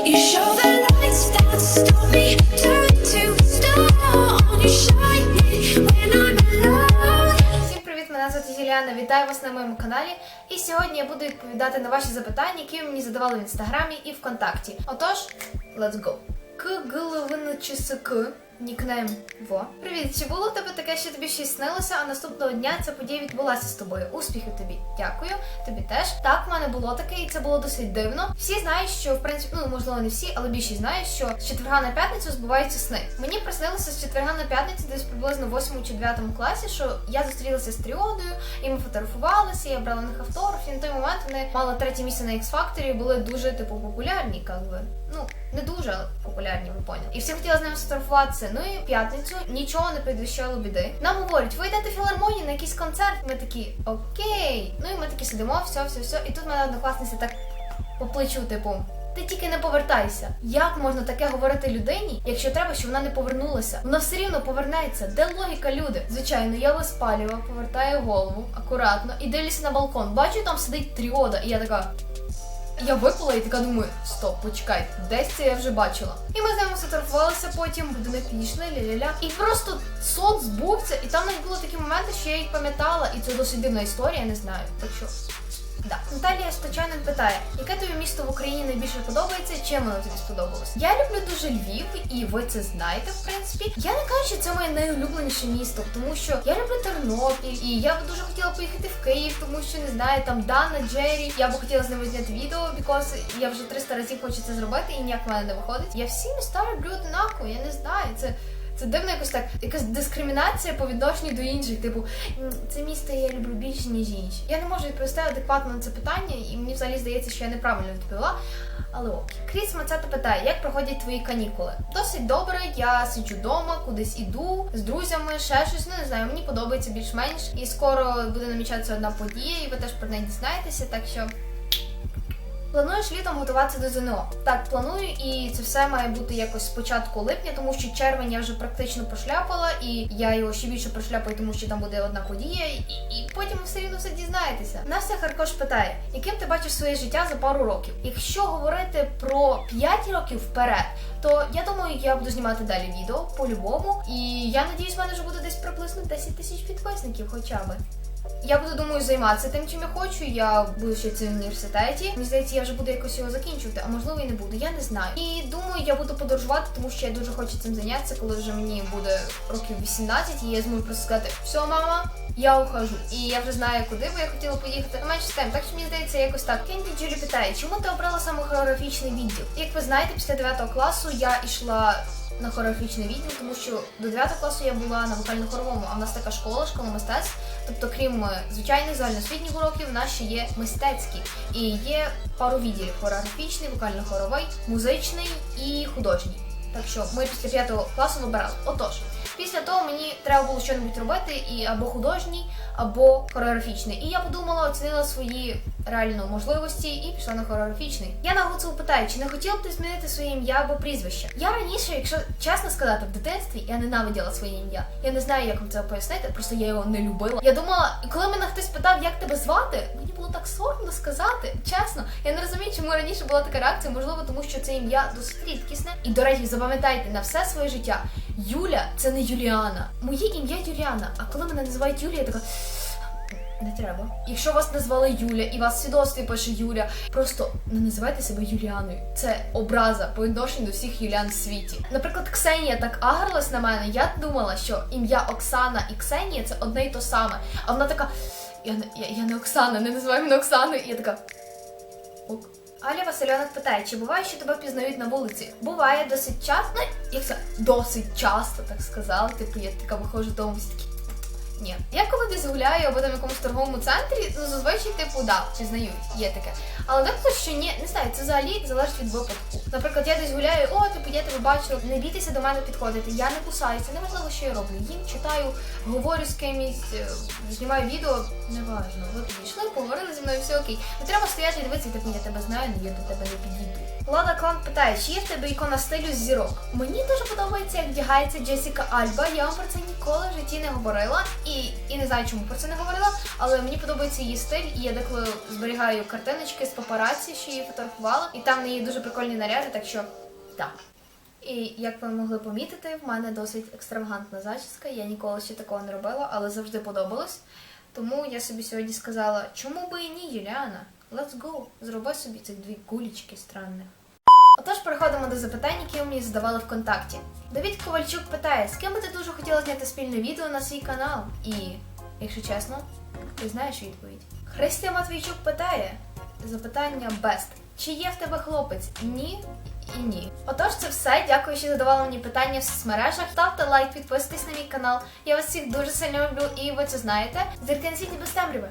Всім привіт! Мене звати Зіліана, Вітаю вас на моєму каналі. І сьогодні я буду відповідати на ваші запитання, які ви мені задавали в інстаграмі і ВКонтакті. Отож, let's go. К ГЛВНЧСК, нікнейм Во. Привіт, чи було в тебе таке, що тобі щось снилося, а наступного дня ця подія відбулася з тобою? Успіхів тобі! Дякую, тобі теж. Так, в мене було таке, і це було досить дивно. Всі знають, що в принципі, ну можливо, не всі, але більшість знають, що з четверга на п'ятницю збуваються сни. Мені приснилося з четверга на п'ятницю, десь приблизно в 8 чи 9 класі, що я зустрілася з тріодою, і ми фотографувалися, я брала них автограф, і на той момент вони мали третє місце на X-Factor і були дуже типу популярні, як би. Ну, не дуже популярні, ви поняли. І всі хотіли з ними сфотографуватися. Ну і в п'ятницю нічого не предвіщало біди. Нам говорять, ви йдете в філармонію на якийсь концерт. Ми такі, окей. Ну і ми такі сидимо, все, все, все. І тут мене однокласниця так по плечу, типу. Ти тільки не повертайся. Як можна таке говорити людині, якщо треба, щоб вона не повернулася? Вона все рівно повернеться. Де логіка люди? Звичайно, я виспалювала, повертаю голову акуратно і дивлюся на балкон. Бачу, там сидить тріода, і я така. Я випала і така думаю, стоп, почекай, десь це я вже бачила. І ми з ними сфотографувалися потім, будинок пішли, ля-ля-ля. І просто сон збувся, і там навіть були такі моменти, що я їх пам'ятала, і це досить дивна історія, я не знаю. Так що. Да. Наталія Стачанин питає, яке тобі місто в Україні найбільше подобається, чим воно тобі сподобалось? Я люблю дуже Львів, і ви це знаєте, в принципі. Я не кажу, що це моє найулюбленіше місто, тому що я люблю Тернопіль, і я б дуже хотіла поїхати в Київ, тому що не знаю, там Дана, Джері. Я б хотіла з ними зняти відео, бікос я вже 300 разів хочу це зробити, і ніяк в мене не виходить. Я всі міста люблю однаково, я не знаю. Це. Це дивно якось так, якась дискримінація по відношенню до інших. Типу, це місто я люблю більше, ніж інші. Я не можу відповісти адекватно на це питання, і мені взагалі здається, що я неправильно відповіла. Але ок. Кріс Мацета питає, як проходять твої канікули? Досить добре, я сиджу вдома, кудись іду з друзями, ще щось. Ну не знаю, мені подобається більш-менш. І скоро буде намічатися одна подія, і ви теж про неї дізнаєтеся, так що. Плануєш літом готуватися до ЗНО? Так, планую, і це все має бути якось з початку липня, тому що червень я вже практично прошляпала, і я його ще більше прошляпаю, тому що там буде одна подія, і, і потім все рівно все дізнаєтеся. Настя Харкош питає, яким ти бачиш своє життя за пару років? Якщо говорити про 5 років вперед, то я думаю, я буду знімати далі відео по-любому. І я надіюсь, в мене вже буде десь приблизно 10 тисяч підписників, хоча би. Я буду думаю займатися тим, чим я хочу. Я буду ще в університеті. Мені здається, я вже буду якось його закінчувати, а можливо і не буду. Я не знаю. І думаю, я буду подорожувати, тому що я дуже хочу цим зайнятися, коли вже мені буде років 18, і я зможу просто сказати, все, мама. Я ухожу, і я вже знаю, куди би я хотіла поїхати. Ну, менше з тим, так що мені здається, якось так. Кенді Джулі питає, чому ти обрала саме хореографічний відділ? Як ви знаєте, після 9 класу я йшла на хореографічний відділ, тому що до 9 класу я була на вокально-хоровому, а в нас така школа, школа мистецтв. Тобто, крім е, звичайних загальноосвітніх уроків, в нас ще є мистецькі. І є пару відділів: хореографічний, вокально-хоровий, музичний і художній. Так що ми після 5 класу вибирали. Отож, після того мені треба було щось робити і або художній, або хореографічний. І я подумала, оцінила свої реально можливості і пішла на хореографічний. Я на Гуцул питаю, чи не хотіла б ти змінити своє ім'я або прізвище? Я раніше, якщо чесно сказати, в дитинстві я ненавиділа своє ім'я. Я не знаю, як вам це пояснити, просто я його не любила. Я думала, коли мене хтось питав, як тебе звати, мені було так соромно сказати. Чесно, я не розумію, чому раніше була така реакція. Можливо, тому що це ім'я досить рідкісне. І до речі, запам'ятайте на все своє життя. Юля це не Юліана. Моє ім'я Юліана. А коли мене називають Юлія, я така. Не треба. Якщо вас назвали Юля і вас свідоцтві пише Юля, просто не називайте себе Юліаною. Це образа по відношенню до всіх Юліан в світі. Наприклад, Ксенія так агрилась на мене. Я думала, що ім'я Оксана і Ксенія це одне й то саме. А вона така: я не я, я не Оксана, не називай мене Оксаною. І я така. Ок. Аля Васильонок питає, чи буває, що тебе пізнають на вулиці? Буває досить часто. Як це досить часто, так сказала. Типу, я така виходжу дому всі такі. Ні. Я коли десь гуляю або там в якомусь торговому центрі, ну зазвичай типу да, пізнають, є таке. Але дехто що ні, не знаю, це взагалі залежить від випадку. Наприклад, я десь гуляю, о, я тебе бачила, не бійтеся до мене підходити, я не кусаюся, неважливо, що я роблю. Їм читаю, говорю з кимось, е, знімаю відео, неважно. Ви підійшли, поговорили зі мною, все окей. Не треба стояти і дивитися, типу, я тебе знаю, але я до тебе не підійду. Лада Клан питає, чи є в тебе ікона стилю з зірок? Мені дуже подобається, як вдягається Джесіка Альба. Я вам про це ніколи в житті не говорила і, і не знаю, чому про це не говорила, але мені подобається її стиль, і я деколи зберігаю картиночки з папараці, що її фотографувала, і там в неї дуже прикольні наряди, так що так. І як ви могли помітити, в мене досить екстравагантна зачіска. Я ніколи ще такого не робила, але завжди подобалось. Тому я собі сьогодні сказала, чому би і ні, Юліана? Let's go! Зроби собі цих дві кулічки странних. Отож, переходимо до запитань, які мені задавали ВКонтакті. Давід Ковальчук питає, з ким би ти дуже хотіла зняти спільне відео на свій канал? І, якщо чесно, ти знаєш відповідь. Христя Матвійчук питає запитання Best. Чи є в тебе хлопець? Ні і ні. Отож, це все. Дякую, що задавали мені питання в соцмережах. Ставте лайк, підписуйтесь на мій канал. Я вас всіх дуже сильно люблю і ви це знаєте. Зерканціть без темряви.